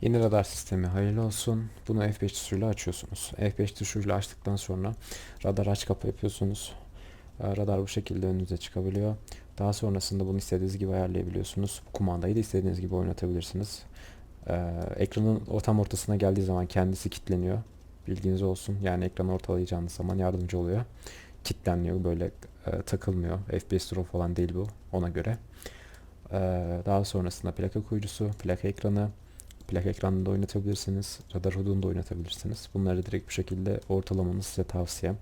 Yeni radar sistemi hayırlı olsun. Bunu F5 tuşuyla açıyorsunuz. F5 tuşuyla açtıktan sonra radar aç kapa yapıyorsunuz. Ee, Radar bu şekilde önünüze çıkabiliyor. Daha sonrasında bunu istediğiniz gibi ayarlayabiliyorsunuz. Kumandayı da istediğiniz gibi oynatabilirsiniz. Ee, ekranın o tam ortasına geldiği zaman kendisi kilitleniyor. Bilginiz olsun. Yani ekranı ortalayacağınız zaman yardımcı oluyor. Kilitlenmiyor böyle e, takılmıyor. FPS drop falan değil bu ona göre. Ee, daha sonrasında plaka kuyucusu, plaka ekranı, plaka ekranında oynatabilirsiniz. Radar hudunda oynatabilirsiniz. Bunları direkt bu şekilde ortalamanız size tavsiyem.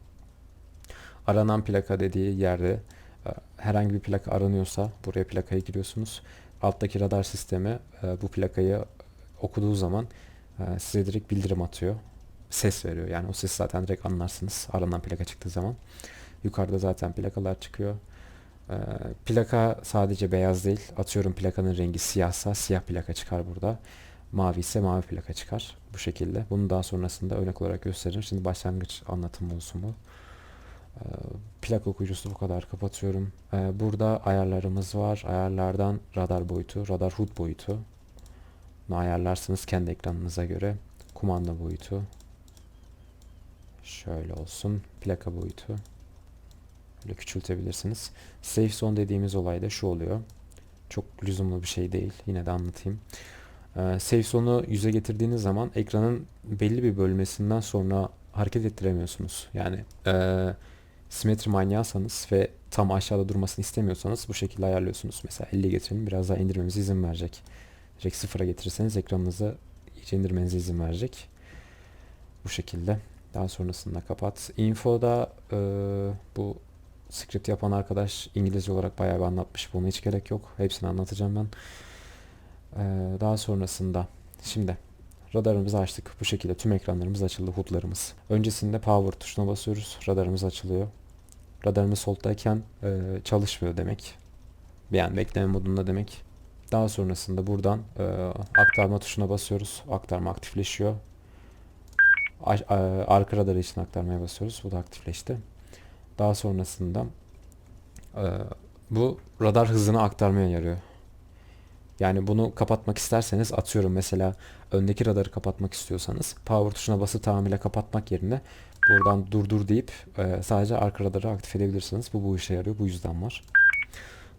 Aranan plaka dediği yerde e, herhangi bir plaka aranıyorsa buraya plakayı giriyorsunuz. Alttaki radar sistemi e, bu plakayı okuduğu zaman e, size direkt bildirim atıyor. Ses veriyor. Yani o sesi zaten direkt anlarsınız aranan plaka çıktığı zaman. Yukarıda zaten plakalar çıkıyor. Plaka sadece beyaz değil. Atıyorum plakanın rengi siyahsa siyah plaka çıkar burada. Mavi ise mavi plaka çıkar. Bu şekilde. Bunu daha sonrasında örnek olarak gösteririm. Şimdi başlangıç anlatımı olsun bu. Ee, Plak okuyucusu bu kadar kapatıyorum. Ee, Burada ayarlarımız var. Ayarlardan radar boyutu, radar HUD boyutu. Bunu ayarlarsınız kendi ekranınıza göre. Kumanda boyutu. Şöyle olsun. Plaka boyutu. Böyle küçültebilirsiniz. Safe zone dediğimiz olay da şu oluyor. Çok lüzumlu bir şey değil. Yine de anlatayım. Ee, safe zone'u yüze getirdiğiniz zaman ekranın belli bir bölmesinden sonra hareket ettiremiyorsunuz. Yani eee simetri manyağsanız ve tam aşağıda durmasını istemiyorsanız bu şekilde ayarlıyorsunuz. Mesela 50 getirelim biraz daha indirmemize izin verecek. Direkt sıfıra getirirseniz ekranınızı iyice indirmenize izin verecek. Bu şekilde. Daha sonrasında kapat. Info'da e, bu script yapan arkadaş İngilizce olarak bayağı bir anlatmış. Buna hiç gerek yok. Hepsini anlatacağım ben. E, daha sonrasında şimdi Radarımızı açtık. Bu şekilde tüm ekranlarımız açıldı. HUD'larımız. Öncesinde power tuşuna basıyoruz. Radarımız açılıyor. Radarımız soldayken e, çalışmıyor demek. Yani bekleme modunda demek. Daha sonrasında buradan e, aktarma tuşuna basıyoruz. Aktarma aktifleşiyor. A- a- arka radarı için aktarmaya basıyoruz. Bu da aktifleşti. Daha sonrasında e, bu radar hızını aktarmaya yarıyor. Yani bunu kapatmak isterseniz atıyorum mesela öndeki radarı kapatmak istiyorsanız power tuşuna basıp tamamıyla kapatmak yerine buradan durdur deyip e, sadece arka radarı aktif edebilirsiniz. Bu bu işe yarıyor. Bu yüzden var.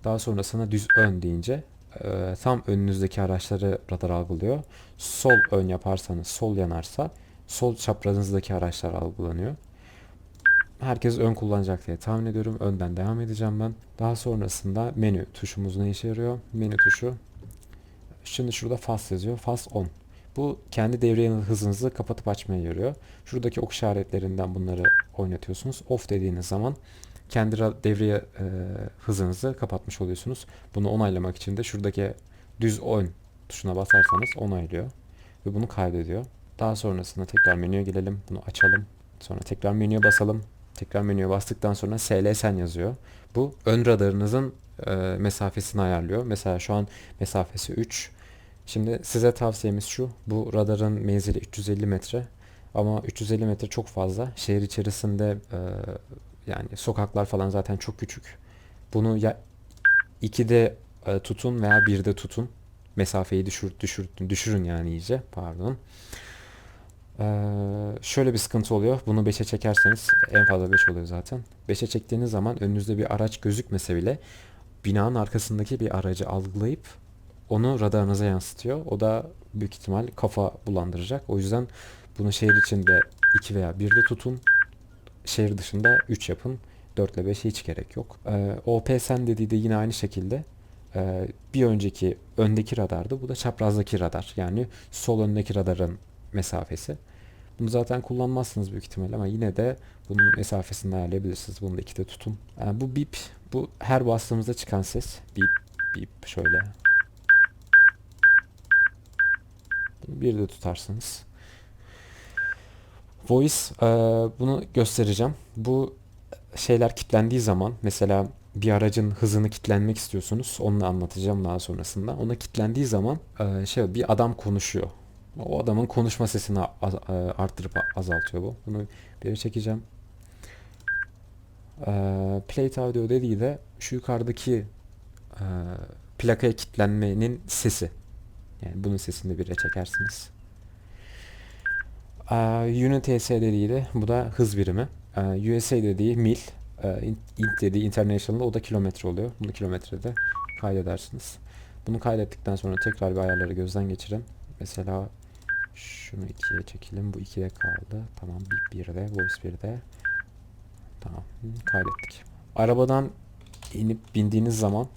Daha sonrasında düz ön deyince e, tam önünüzdeki araçları radar algılıyor. Sol ön yaparsanız sol yanarsa sol çaprazınızdaki araçlar algılanıyor. Herkes ön kullanacak diye tahmin ediyorum. Önden devam edeceğim ben. Daha sonrasında menü tuşumuz ne işe yarıyor? Menü tuşu Şimdi şurada fast yazıyor. Fast on. Bu kendi devre hızınızı kapatıp açmaya yarıyor. Şuradaki ok işaretlerinden bunları oynatıyorsunuz. Off dediğiniz zaman kendi devreye e, hızınızı kapatmış oluyorsunuz. Bunu onaylamak için de şuradaki düz on tuşuna basarsanız onaylıyor. Ve bunu kaydediyor. Daha sonrasında tekrar menüye gelelim. Bunu açalım. Sonra tekrar menüye basalım. Tekrar menüye bastıktan sonra SLSN yazıyor. Bu ön radarınızın e, mesafesini ayarlıyor. Mesela şu an mesafesi 3. Şimdi size tavsiyemiz şu. Bu radarın menzili 350 metre. Ama 350 metre çok fazla. Şehir içerisinde e, yani sokaklar falan zaten çok küçük. Bunu ya 2'de e, tutun veya 1'de tutun. Mesafeyi düşür, düşür, düşürün yani iyice. Pardon. Ee, şöyle bir sıkıntı oluyor. Bunu 5'e çekerseniz en fazla 5 oluyor zaten. 5'e çektiğiniz zaman önünüzde bir araç gözükmese bile binanın arkasındaki bir aracı algılayıp onu radarınıza yansıtıyor. O da büyük ihtimal kafa bulandıracak. O yüzden bunu şehir içinde 2 veya 1'de tutun. Şehir dışında 3 yapın. 4 ile 5'e hiç gerek yok. Ee, OPSN dediği de yine aynı şekilde ee, bir önceki öndeki radardı. Bu da çaprazdaki radar. Yani sol öndeki radarın mesafesi. Bunu zaten kullanmazsınız büyük ihtimalle ama yine de bunun mesafesini ayarlayabilirsiniz. Bunu da ikide tutun. Yani bu bip, bu her bastığımızda çıkan ses. Bip, bip şöyle. Bunu bir de tutarsınız. Voice, e, bunu göstereceğim. Bu şeyler kilitlendiği zaman mesela bir aracın hızını kilitlenmek istiyorsunuz. Onu anlatacağım daha sonrasında. Ona kilitlendiği zaman e, şey bir adam konuşuyor. O adamın konuşma sesini e, arttırıp azaltıyor bu. Bunu bir çekeceğim. E, plate audio dediği de şu yukarıdaki e, plakaya kilitlenmenin sesi. Yani bunun sesini 1'e çekersiniz. Ee, Unit dediği de bu da hız birimi. Ee, USA dediği mil. Ee, int dediği international o da kilometre oluyor. Bunu kilometrede kaydedersiniz. Bunu kaydettikten sonra tekrar bir ayarları gözden geçirin. Mesela şunu 2'ye çekelim. Bu 2'de kaldı. Tamam. Bip 1'de. Voice 1'de. Tamam. Kaydettik. Arabadan inip bindiğiniz zaman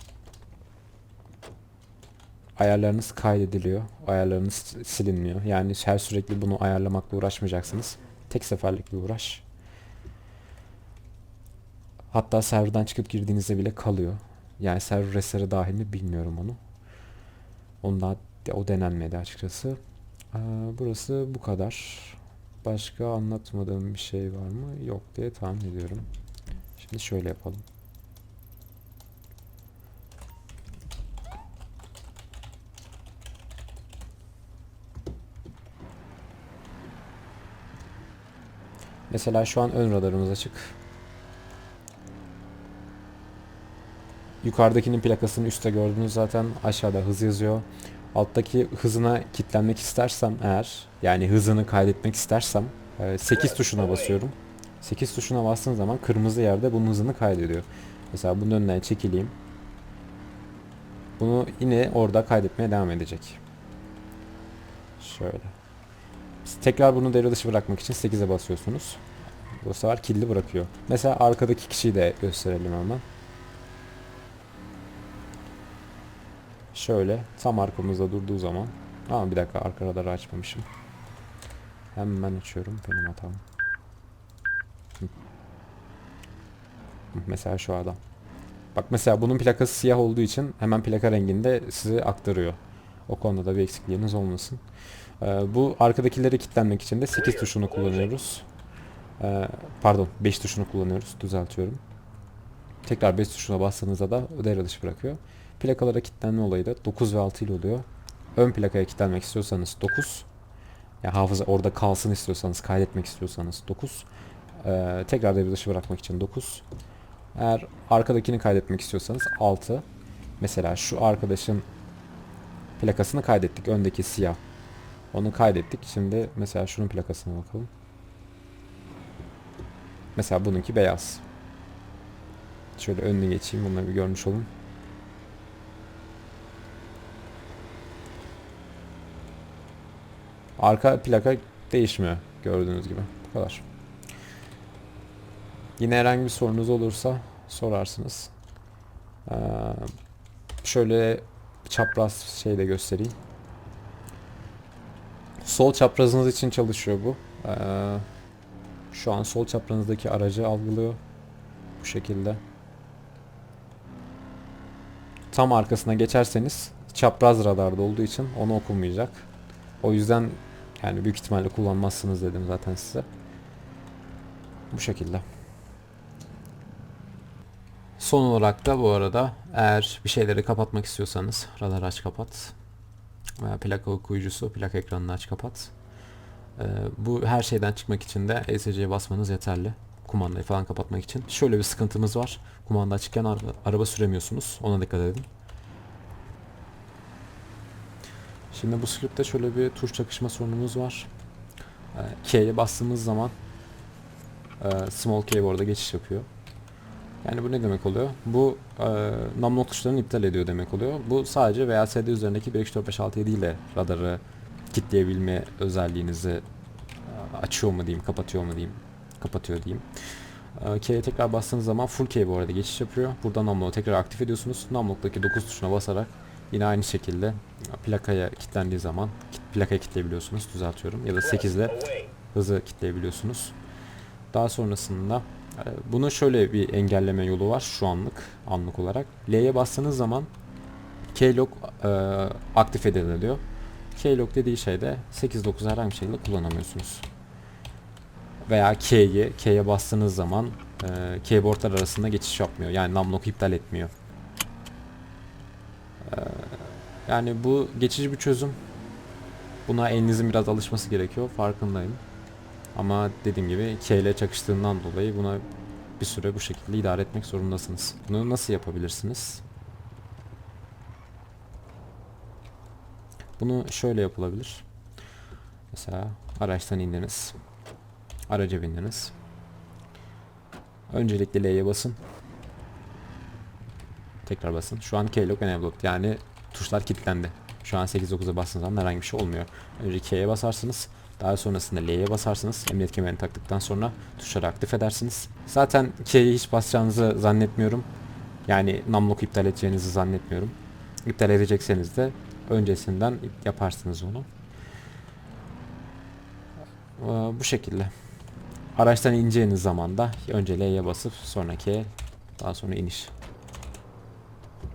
ayarlarınız kaydediliyor. Ayarlarınız silinmiyor. Yani her sürekli bunu ayarlamakla uğraşmayacaksınız. Tek seferlik bir uğraş. Hatta serverdan çıkıp girdiğinizde bile kalıyor. Yani server restarı dahil mi bilmiyorum onu. Ondan o denenmedi açıkçası. Ee, burası bu kadar. Başka anlatmadığım bir şey var mı? Yok diye tahmin ediyorum. Şimdi şöyle yapalım. Mesela şu an ön radarımız açık. Yukarıdakinin plakasını üstte gördünüz zaten. Aşağıda hız yazıyor. Alttaki hızına kitlenmek istersem eğer yani hızını kaydetmek istersem 8 tuşuna basıyorum. 8 tuşuna bastığın zaman kırmızı yerde bunun hızını kaydediyor. Mesela bunun önünden çekileyim. Bunu yine orada kaydetmeye devam edecek. Şöyle. Tekrar bunu devre dışı bırakmak için 8'e basıyorsunuz. Bu sefer kilidi bırakıyor. Mesela arkadaki kişiyi de gösterelim hemen. Şöyle tam arkamızda durduğu zaman ama bir dakika arka radarı açmamışım. Hemen açıyorum benim hatam. Mesela şu adam. Bak mesela bunun plakası siyah olduğu için hemen plaka renginde size aktarıyor. O konuda da bir eksikliğiniz olmasın. Ee, bu arkadakileri kilitlenmek için de 8 tuşunu kullanıyoruz. Ee, pardon 5 tuşunu kullanıyoruz. Düzeltiyorum. Tekrar 5 tuşuna bastığınızda da devre dışı bırakıyor. Plakalara kilitlenme olayı da 9 ve 6 ile oluyor. Ön plakaya kilitlenmek istiyorsanız 9. Yani hafıza orada kalsın istiyorsanız, kaydetmek istiyorsanız 9. Ee, tekrar devre dışı bırakmak için 9. Eğer arkadakini kaydetmek istiyorsanız 6. Mesela şu arkadaşın plakasını kaydettik. Öndeki siyah. Onu kaydettik. Şimdi mesela şunun plakasına bakalım. Mesela bununki beyaz. Şöyle önüne geçeyim. Bunları bir görmüş olun. Arka plaka değişmiyor gördüğünüz gibi. Bu kadar. Yine herhangi bir sorunuz olursa sorarsınız. Ee, şöyle çapraz şey de göstereyim. Sol çaprazınız için çalışıyor bu. Ee, şu an sol çaprazınızdaki aracı algılıyor. Bu şekilde. Tam arkasına geçerseniz çapraz radarda olduğu için onu okumayacak. O yüzden yani büyük ihtimalle kullanmazsınız dedim zaten size. Bu şekilde. Son olarak da bu arada eğer bir şeyleri kapatmak istiyorsanız radar aç kapat veya plaka okuyucusu plaka ekranını aç kapat. Ee, bu her şeyden çıkmak için de ESC'ye basmanız yeterli. Kumandayı falan kapatmak için. Şöyle bir sıkıntımız var. Kumanda açıkken araba süremiyorsunuz. Ona dikkat edin. Şimdi bu script'te şöyle bir tuş çakışma sorunumuz var. Ee, K'ye bastığımız zaman e, small keyboard'a geçiş yapıyor. Yani bu ne demek oluyor? Bu e, numlock tuşlarını iptal ediyor demek oluyor. Bu sadece VLCD üzerindeki 1, 2, 4, 5, 6, 7 ile radarı kitleyebilme özelliğinizi e, açıyor mu diyeyim, kapatıyor mu diyeyim, kapatıyor diyeyim. E, K'ye tekrar bastığınız zaman full key bu arada geçiş yapıyor. Burada numlock'u tekrar aktif ediyorsunuz. Numlock'taki 9 tuşuna basarak yine aynı şekilde plakaya kilitlendiği zaman plakaya kitleyebiliyorsunuz. Düzeltiyorum. Ya da 8 ile hızı kitleyebiliyorsunuz. Daha sonrasında bunun şöyle bir engelleme yolu var şu anlık anlık olarak. L'ye bastığınız zaman keylog e, aktif ediliyor. Keylog dediği şey de 8-9 herhangi bir şekilde kullanamıyorsunuz. Veya K'ye K'ye bastığınız zaman e, keyboardlar arasında geçiş yapmıyor. Yani numlock iptal etmiyor. E, yani bu geçici bir çözüm. Buna elinizin biraz alışması gerekiyor. Farkındayım. Ama dediğim gibi K ile çakıştığından dolayı buna bir süre bu şekilde idare etmek zorundasınız. Bunu nasıl yapabilirsiniz? Bunu şöyle yapılabilir. Mesela araçtan indiniz. Araca bindiniz. Öncelikle L'ye basın. Tekrar basın. Şu an Keylog enabled yani tuşlar kilitlendi. Şu an 8-9'a bastığınız zaman herhangi bir şey olmuyor. Önce K'ye basarsınız. Daha sonrasında L'ye basarsınız. Emniyet kemerini taktıktan sonra tuşları aktif edersiniz. Zaten K'ye hiç basacağınızı zannetmiyorum. Yani numlock iptal edeceğinizi zannetmiyorum. İptal edecekseniz de öncesinden yaparsınız onu. Ee, Bu şekilde. Araçtan ineceğiniz zaman da önce L'ye basıp sonra K daha sonra iniş.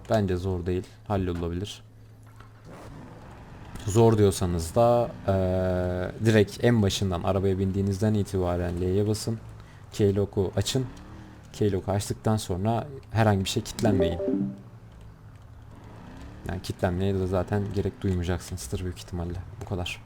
Bence zor değil. Hallolabilir. Zor diyorsanız da eee, direkt en başından arabaya bindiğinizden itibaren L'ye basın. Keylog'u açın. Keylog'u açtıktan sonra herhangi bir şey kilitlenmeyin. Yani kilitlenmeye de zaten gerek duymayacaksınızdır büyük ihtimalle. Bu kadar.